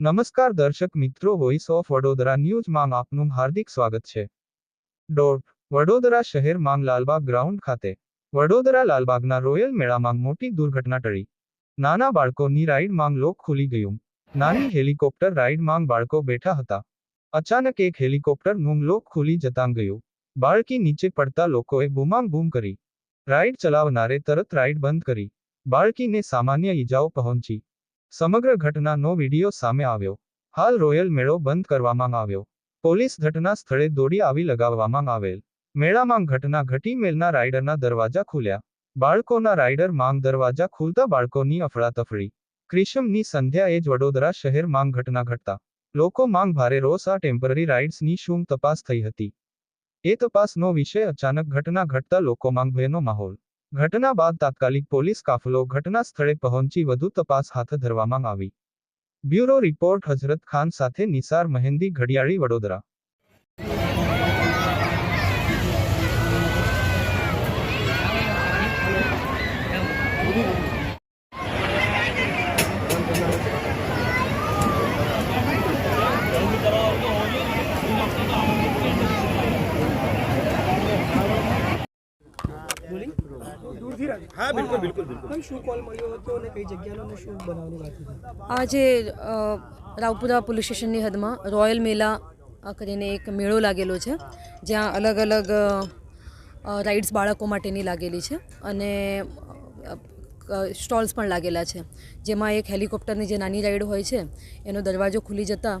નમસ્કાર દર્શક મિત્રો વોઇસ ઓફ વડોદરા ન્યૂઝમાં આપનું હાર્દિક સ્વાગત છે. ડોટ, વડોદરા શહેરમાં લાલબાગ ગ્રાઉન્ડ ખાતે, વડોદરા લાલબાગના રોયલ મેળામાં મોટી દુર્ઘટના ટળી. નાના બાળકોની રાઈડમાં લોક ખુલી ગયું. નાની હેલિકોપ્ટર રાઈડમાં બાળકો બેઠા હતા. અચાનક એક હેલિકોપ્ટરનું લોક ખુલી જતાં ગયું. બાળકી નીચે પડતા લોકોએ બૂમામ બૂમ કરી. રાઈડ ચલાવનારે તરત રાઈડ બંધ કરી. બાળકીને સામાન્ય ઈજાઓ પહોંચી. સમગ્ર ઘટનાનો વીડિયો સામે આવ્યો. હાલ રોયલ મેળો બંધ કરવામાં આવ્યો. પોલીસ ઘટના સ્થળે દોડી આવી લગાવવામાં આવેલ. મેળામાં ઘટના ઘટી મેલના રાઇડરના દરવાજા ખુલ્યા. બાળકોના રાઇડર માંગ દરવાજા ખુલતા બાળકોની અફડાતફડી. ક્રિશમની સંધ્યાએ જ વડોદરા શહેર માંગ ઘટના ઘટતા. લોકો માંગ ભારે રોષ આ ટેમ્પરરી રાઇડ્સની શું તપાસ થઈ હતી. એ તપાસનો વિષય અચાનક ઘટના ઘટતા લોકોમાં ભયનો માહોલ. ઘટના બાદ તાત્કાલિક પોલીસ કાફલો ઘટના સ્થળે પહોંચી વધુ તપાસ હાથ ધરવામાં આવી. બ્યુરો રિપોર્ટ હઝરત ખાન સાથે નિસાર મહેંદી ઘડિયાળી વડોદરા. હા બિલકુલ બિલકુલ બિલકુલ. શું કોલ મળ્યો હતો અને કઈ જગ્યાનો શું બનાવવાની વાત હતી? આજે રાવપુરા પોલીસ સ્ટેશનની હદમાં રોયલ મેલા કરીને એક મેળો લાગેલો છે જ્યાં અલગ અલગ રાઇડ્સ બાળકો માટેની લાગેલી છે અને સ્ટોલ્સ પણ લાગેલા છે. જેમાં એક હેલિકોપ્ટરની જે નાની રાઈડ હોય છે એનો દરવાજો ખુલી જતાં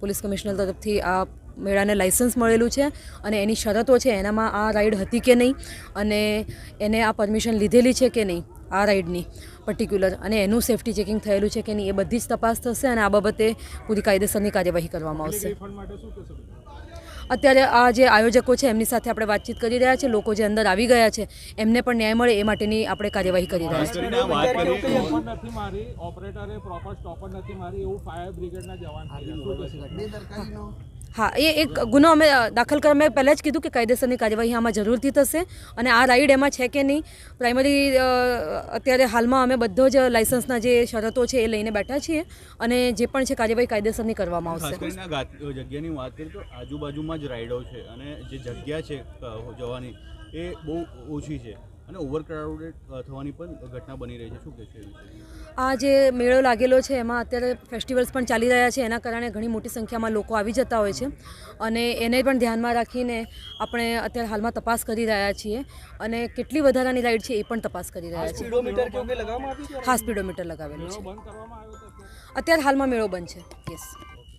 પોલીસ કમિશનર તરફથી આ મેળાને લાઇસન્સ મળેલું છે અને એની શરતો છે એનામાં આ રાઈડ હતી કે નહીં અને એને આ પરમિશન લીધેલી છે કે નહીં આ રાઈડની પર્ટિક્યુલર અને એનું સેફ્ટી ચેકિંગ થયેલું છે કે નહીં એ બધી જ તપાસ થશે અને આ બાબતે પૂરી કાયદેસરની કાર્યવાહી કરવામાં આવશે. અત્યારે આ જે આયોજકો છે એમની સાથે આપણે વાતચીત કરી રહ્યા છે લોકો જે અંદર આવી ગયા છે એમને પણ ન્યાય મળે એ માટેની આપણે કાર્યવાહી કરી રહ્યા છીએ. કરીને આ વાત કરી સ્ટોપ જ નથી મારી ઓપરેટરે પ્રોપર સ્ટોપ નથી મારી એવું ફાયર બ્રિગેડના જવાન કહે છે. હા એ એક ગુનો અમે દાખલ કરવા મેં પહેલાં જ કીધું કે કાયદેસરની કાર્યવાહી આમાં જરૂરથી થશે અને આ રાઈડ એમાં છે કે નહીં પ્રાઇમરી અત્યારે હાલમાં અમે બધો જ લાઇસન્સના જે શરતો છે એ લઈને બેઠા છીએ અને જે પણ છે કાર્યવાહી કાયદેસરની કરવામાં આવશે. જગ્યાની વાત કરીએ તો આજુબાજુમાં જ રાઈડો છે અને જે જગ્યા છે જવાની એ બહુ ઓછી છે. અને ઓવરક્રાઉડેડ થવાની પણ ઘટના બની રહી છે. શું કહેશો આ જે મેળો લાગેલો છે એમાં અત્યારે ફેસ્ટિવલ્સ પણ ચાલી રહ્યા છે. એના કારણે ઘણી મોટી સંખ્યામાં લોકો આવી જતા હોય છે. અને એને પણ ધ્યાનમાં રાખીને આપણે અત્યારે હાલમાં તપાસ કરી રહ્યા છીએ. અને કેટલી વધારાની રાઈડ છે એ પણ તપાસ કરી રહ્યા છીએ. હા સ્પીડોમીટર લગાવેલું છે. બંધ કરવામાં આવ્યો તો અત્યારે હાલમાં મેળો બંધ છે. યસ